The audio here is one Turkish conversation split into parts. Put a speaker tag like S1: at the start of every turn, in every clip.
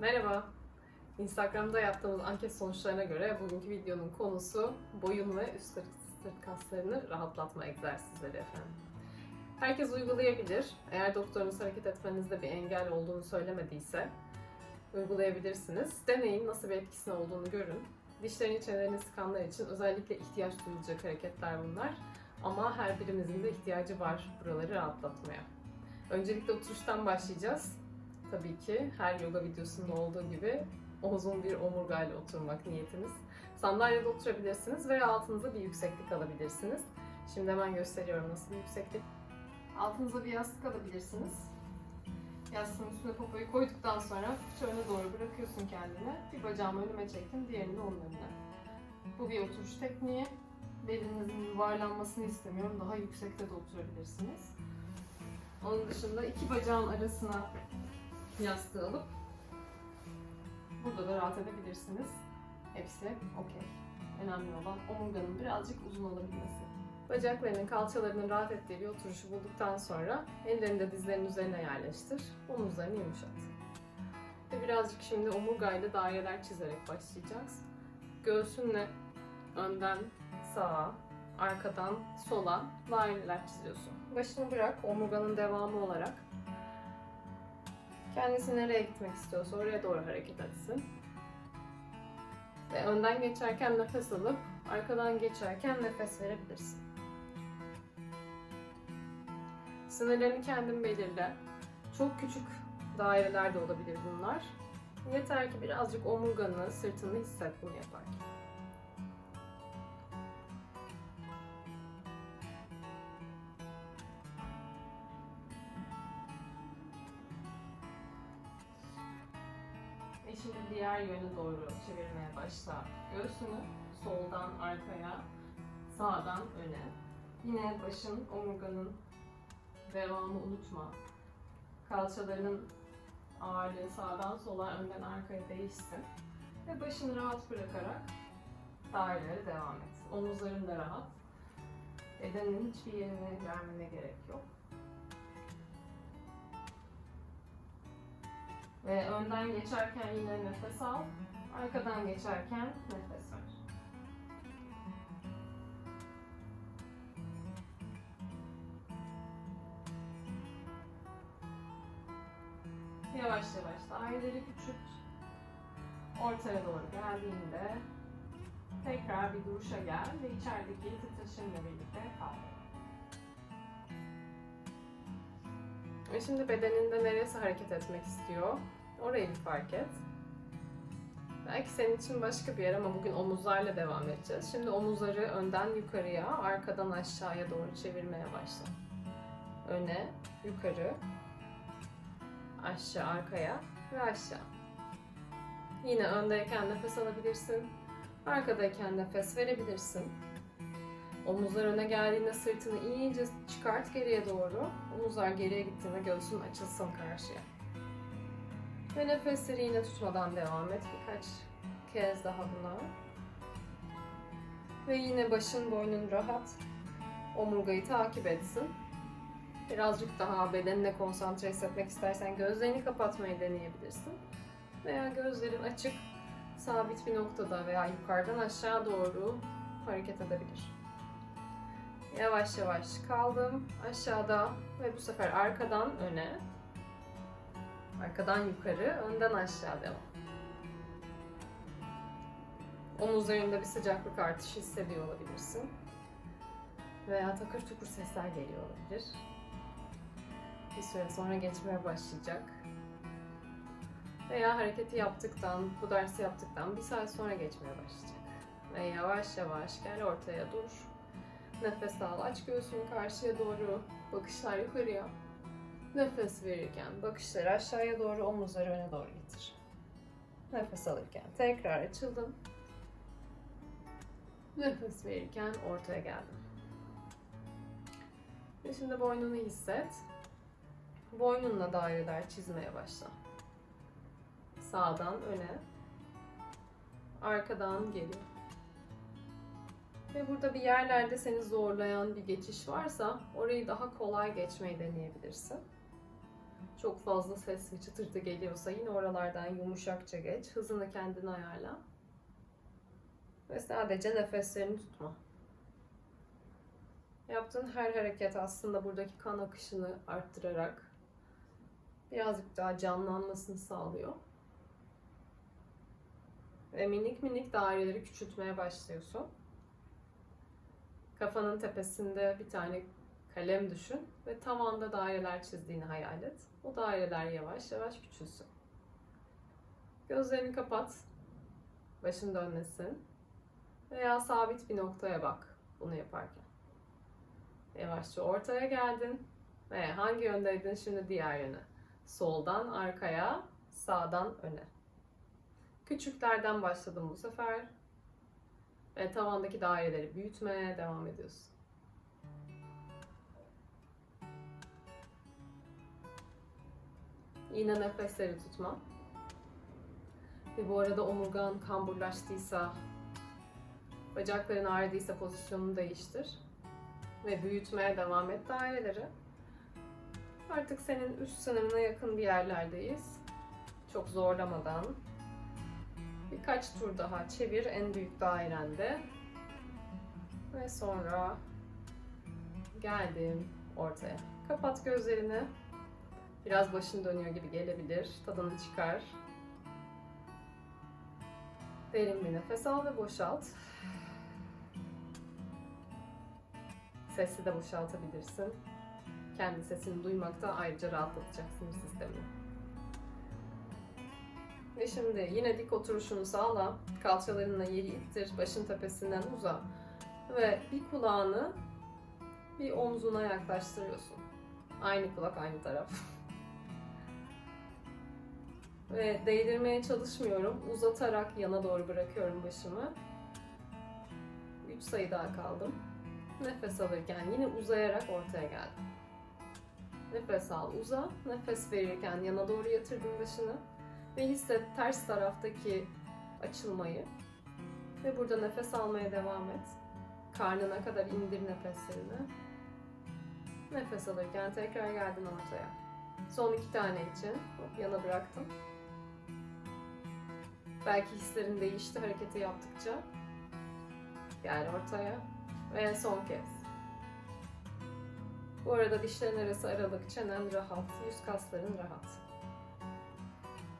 S1: Merhaba. Instagram'da yaptığımız anket sonuçlarına göre bugünkü videonun konusu boyun ve üst sırt kaslarını rahatlatma egzersizleri efendim. Herkes uygulayabilir. Eğer doktorunuz hareket etmenizde bir engel olduğunu söylemediyse uygulayabilirsiniz. Deneyin nasıl bir etkisinin olduğunu görün. Dişlerini çenelerini sıkanlar için özellikle ihtiyaç duyulacak hareketler bunlar. Ama her birimizin de ihtiyacı var buraları rahatlatmaya. Öncelikle oturuştan başlayacağız. Tabii ki her yoga videosunda olduğu gibi uzun bir omurgayla oturmak niyetimiz. Sandalyede oturabilirsiniz veya altınıza bir yükseklik alabilirsiniz. Şimdi hemen gösteriyorum nasıl bir yükseklik. Altınıza bir yastık alabilirsiniz. Yastığın üstüne popoyu koyduktan sonra hafifçe doğru bırakıyorsun kendini. Bir bacağımı önüme çektim, diğerini de onun önüne. Bu bir oturuş tekniği. Belinizin yuvarlanmasını istemiyorum. Daha yüksekte de oturabilirsiniz. Onun dışında iki bacağın arasına yastığı alıp burada da rahat edebilirsiniz. Hepsi okey. Önemli olan omurganın birazcık uzun olabilmesi. Bacaklarının, kalçalarının rahat ettiği bir oturuşu bulduktan sonra ellerini de dizlerinin üzerine yerleştir. Omuzlarını yumuşat. Ve birazcık şimdi omurgayla daireler çizerek başlayacağız. Göğsünle önden sağa, arkadan sola daireler çiziyorsun. Başını bırak omurganın devamı olarak. Kendisi nereye gitmek istiyorsa oraya doğru hareket etsin. Ve önden geçerken nefes alıp arkadan geçerken nefes verebilirsin. Sınırlarını kendin belirle. Çok küçük daireler de olabilir bunlar. Yeter ki birazcık omurganı, sırtını hisset bunu yaparken. Diğer yöne doğru çevirmeye başla. Göğsünü soldan arkaya, sağdan öne. Yine başın, omurganın devamı unutma. Kalçalarının ağırlığı sağdan sola, önden arkaya değişsin. Ve başını rahat bırakarak dairelere devam et. Omuzların da rahat. Bedenin hiçbir yerine gelmene gerek yok. Ve önden geçerken yine nefes al. Arkadan geçerken nefes ver. Yavaş yavaş daireleri küçült. Ortaya doğru geldiğinde tekrar bir duruşa gel ve içerideki titreşimle birlikte kal. Ve şimdi bedeninde neresi hareket etmek istiyor? Orayı bir fark et. Belki senin için başka bir yer ama bugün omuzlarla devam edeceğiz. Şimdi omuzları önden yukarıya, arkadan aşağıya doğru çevirmeye başla. Öne, yukarı, aşağı, arkaya ve aşağı. Yine öndeyken nefes alabilirsin. Arkadayken nefes verebilirsin. Omuzlar öne geldiğinde sırtını iyice çıkart geriye doğru. Omuzlar geriye gittiğinde göğsün açılsın karşıya. Ve nefesleri yine tutmadan devam et birkaç kez daha buna. Ve yine başın boynun rahat. Omurgayı takip etsin. Birazcık daha bedenine konsantre hissetmek istersen gözlerini kapatmayı deneyebilirsin. Veya gözlerin açık, sabit bir noktada veya yukarıdan aşağı doğru hareket edebilir. Yavaş yavaş kaldım aşağıda ve bu sefer arkadan öne, arkadan yukarı, önden aşağı devam. Omuzlarında bir sıcaklık artışı hissediyor olabilirsin. Veya takır tukur sesler geliyor olabilir. Bir süre sonra geçmeye başlayacak. Veya hareketi yaptıktan, bu dersi yaptıktan bir saat sonra geçmeye başlayacak. Ve yavaş yavaş gel ortaya dur. Nefes al, aç göğsünü karşıya doğru, bakışlar yukarıya. Nefes verirken bakışları aşağıya doğru, omuzları öne doğru getir. Nefes alırken tekrar açıldım. Nefes verirken ortaya geldim. Ve şimdi boynunu hisset. Boynunla daireler çizmeye başla. Sağdan öne, arkadan geri. Ve burada bir yerlerde seni zorlayan bir geçiş varsa orayı daha kolay geçmeyi deneyebilirsin. Çok fazla ses ve çıtırtı geliyorsa yine oralardan yumuşakça geç. Hızını kendine ayarla. Ve sadece nefeslerini tutma. Yaptığın her hareket aslında buradaki kan akışını arttırarak birazcık daha canlanmasını sağlıyor. Ve minik minik daireleri küçültmeye başlıyorsun. Kafanın tepesinde bir tane kalem düşün ve tavanda daireler çizdiğini hayal et. O daireler yavaş yavaş küçülsün. Gözlerini kapat. Başın dönmesin. Veya sabit bir noktaya bak bunu yaparken. Yavaşça ortaya geldin ve hangi yöndeydin şimdi diğer yöne. Soldan arkaya, sağdan öne. Küçüklerden başladım bu sefer. Ve tavandaki daireleri büyütmeye devam ediyorsun. Yine nefesleri tutma. Ve bu arada omurgan kamburlaştıysa, bacakların ağrıdıysa pozisyonunu değiştir. Ve büyütmeye devam et daireleri. Artık senin üst sınırına yakın bir yerlerdeyiz. Çok zorlamadan. Birkaç tur daha çevir en büyük dairende. Ve sonra geldim ortaya. Kapat gözlerini. Biraz başın dönüyor gibi gelebilir. Tadını çıkar. Derin bir nefes al ve boşalt. Sesli de boşaltabilirsin. Kendi sesini duymak da ayrıca rahatlatacak sinir sistemini. Ve şimdi yine dik oturuşunu sağla. Kalçalarınla yeri ittir. Başın tepesinden uza. Ve bir kulağını bir omzuna yaklaştırıyorsun. Aynı kulak aynı taraf. Ve değdirmeye çalışmıyorum. Uzatarak yana doğru bırakıyorum başımı. 3 sayı daha kaldım. Nefes alırken yine uzayarak ortaya geldim. Nefes al, uza. Nefes verirken yana doğru yatırdın başını. Ve hisset ters taraftaki açılmayı. Ve burada nefes almaya devam et. Karnına kadar indir nefeslerini. Nefes alırken tekrar geldin ortaya. Son iki tane için hop, yana bıraktım. Belki hislerin değişti hareketi yaptıkça. Gel ortaya. Ve son kez. Bu arada dişlerin arası aralık, çenen rahat, yüz kasların rahat.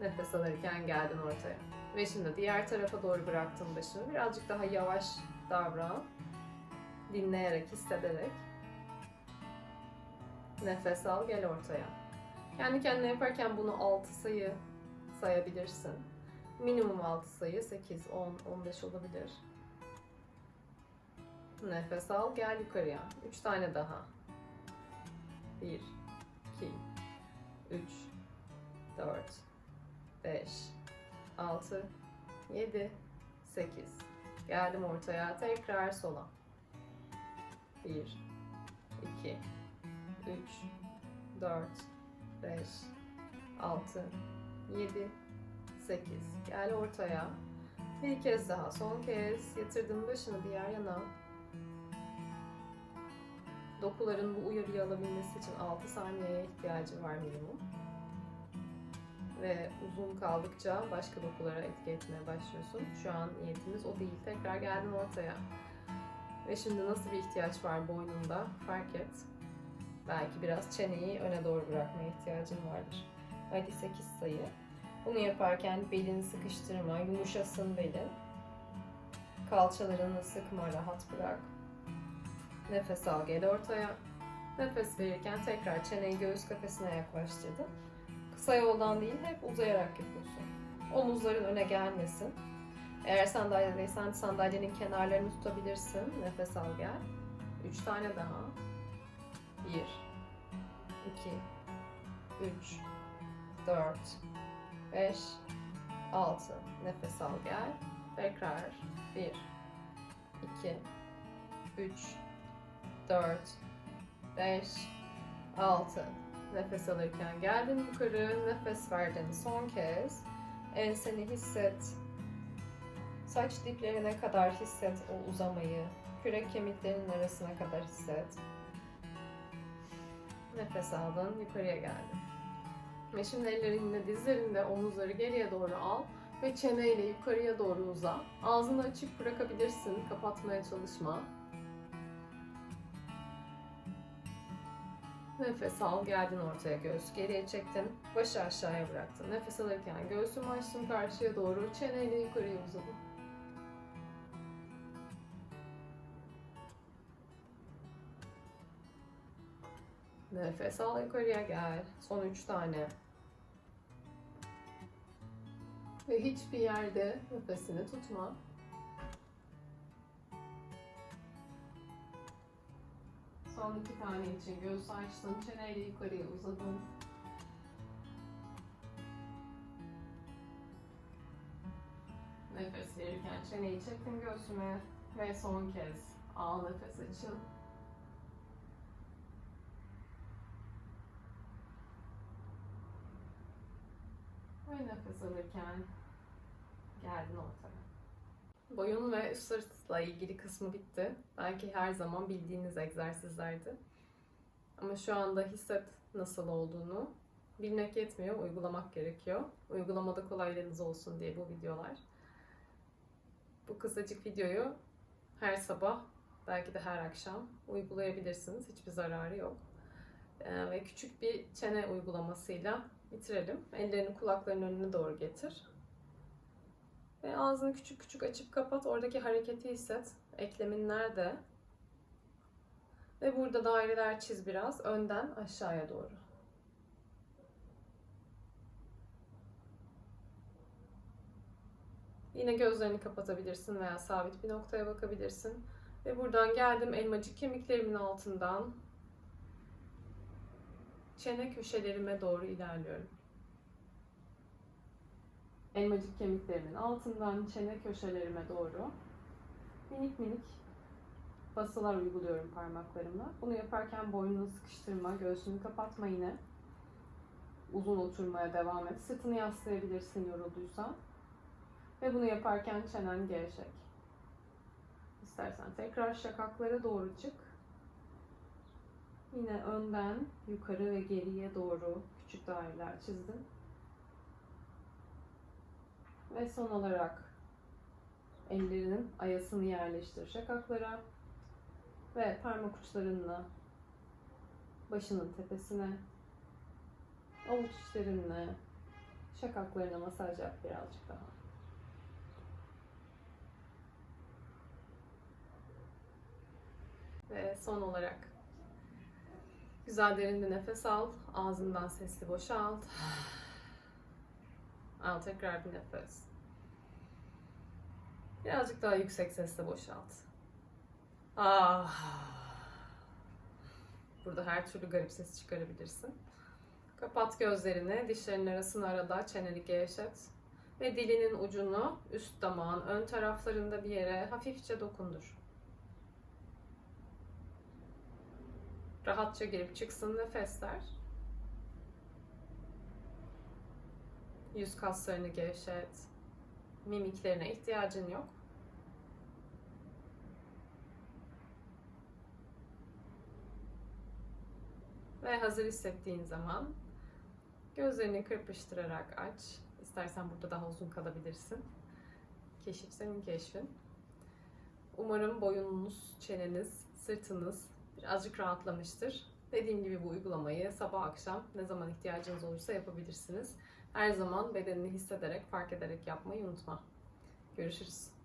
S1: Nefes alırken geldin ortaya. Ve şimdi diğer tarafa doğru bıraktın başını. Birazcık daha yavaş davran. Dinleyerek, hissederek. Nefes al, gel ortaya. Kendi kendine yaparken bunu 6 sayı sayabilirsin. Minimum 6 sayı, 8, 10, 15 olabilir. Nefes al, gel yukarıya. 3 tane daha. 1, 2, 3, 4, 5, 6, 7, 8. Geldim ortaya. Tekrar sola. 1, 2, 3, 4, 5, 6, 7, 8. Gel ortaya. Bir kez daha. Son kez. Yatırdım başını diğer yana. Dokuların bu uyarıyı alabilmesi için 6 saniyeye ihtiyacı var minimum. Ve uzun kaldıkça başka dokulara etki etmeye başlıyorsun. Şu an niyetimiz o değil. Tekrar geldin ortaya. Ve şimdi nasıl bir ihtiyaç var boynunda fark et. Belki biraz çeneyi öne doğru bırakmaya ihtiyacın vardır. Hadi 8 sayı. Bunu yaparken belini sıkıştırma, yumuşasın belin. Kalçalarını sıkma, rahat bırak. Nefes al, gel ortaya. Nefes verirken tekrar çeneyi göğüs kafesine yaklaştırdın. Kısa yoldan değil, hep uzayarak yapıyorsun. Omuzların öne gelmesin. Eğer sandalyedeysen sandalyenin kenarlarını tutabilirsin. Nefes al, gel. Üç tane daha. Bir, iki, üç, dört, 5 6 nefes al gel tekrar 1 2 3 4 5 6 nefes alırken geldin yukarı nefes verdin son kez. Enseni hisset. Saç diplerine kadar hisset o uzamayı. Kürek kemiklerinin arasına kadar hisset. Nefes aldın yukarıya geldin. Ve şimdi elleri yine dizlerinde, omuzları geriye doğru al ve çeneyle yukarıya doğru uza. Ağzını açık bırakabilirsin, kapatmaya çalışma. Nefes al, geldin ortaya göğüs geriye çektin, başı aşağıya bıraktın. Nefes alırken göğsümü açtım karşıya doğru, çeneyle yukarıya uzadım. Nefes al yukarıya gel. Son üç tane. Ve hiçbir yerde nefesini tutma. Son iki tane için göğüs açtın, çeneyle yukarıya uzadın. Nefes verirken çeneyi çektin göğsüme ve son kez al nefes açın. Ve nefes alırken geldin ortaya. Boyun ve sırtla ilgili kısmı bitti. Belki her zaman bildiğiniz egzersizlerdi. Ama şu anda hisset nasıl olduğunu. Bilmek yetmiyor, uygulamak gerekiyor. Uygulamada kolaylığınız olsun diye bu videolar. Bu kısacık videoyu her sabah, belki de her akşam uygulayabilirsiniz. Hiçbir zararı yok. Ee, ve küçük bir çene uygulamasıyla bitirelim. Ellerini kulakların önüne doğru getir. Ve ağzını küçük küçük açıp kapat. Oradaki hareketi hisset. Eklemin nerede? Ve burada daireler çiz biraz. Önden aşağıya doğru. Yine gözlerini kapatabilirsin veya sabit bir noktaya bakabilirsin. Ve buradan geldim elmacık kemiklerimin altından çene köşelerime doğru ilerliyorum. Elmacık kemiklerimin altından çene köşelerime doğru minik minik basılar uyguluyorum parmaklarımla. Bunu yaparken boynunu sıkıştırma, göğsünü kapatma yine. Uzun oturmaya devam et. Sırtını yaslayabilirsin yorulduysan. Ve bunu yaparken çenen gevşek. İstersen tekrar şakaklara doğru çık. Yine önden yukarı ve geriye doğru küçük daireler çizdim. Ve son olarak ellerinin ayasını yerleştir şakaklara ve parmak uçlarınla başının tepesine, avuç içlerinle şakaklarına masaj yap birazcık daha. Ve son olarak güzel derin bir nefes al. Ağzından sesli boşalt. Al tekrar bir nefes. Birazcık daha yüksek sesle boşalt. Ah. Burada her türlü garip ses çıkarabilirsin. Kapat gözlerini, dişlerin arasını arada çeneni gevşet. Ve dilinin ucunu üst damağın ön taraflarında bir yere hafifçe dokundur. Rahatça girip çıksın nefesler. Yüz kaslarını gevşet. Mimiklerine ihtiyacın yok. Ve hazır hissettiğin zaman gözlerini kırpıştırarak aç. İstersen burada daha uzun kalabilirsin. Keşif senin keşfin. Umarım boyununuz, çeneniz, sırtınız birazcık rahatlamıştır. Dediğim gibi bu uygulamayı sabah akşam ne zaman ihtiyacınız olursa yapabilirsiniz. Her zaman bedenini hissederek, fark ederek yapmayı unutma. Görüşürüz.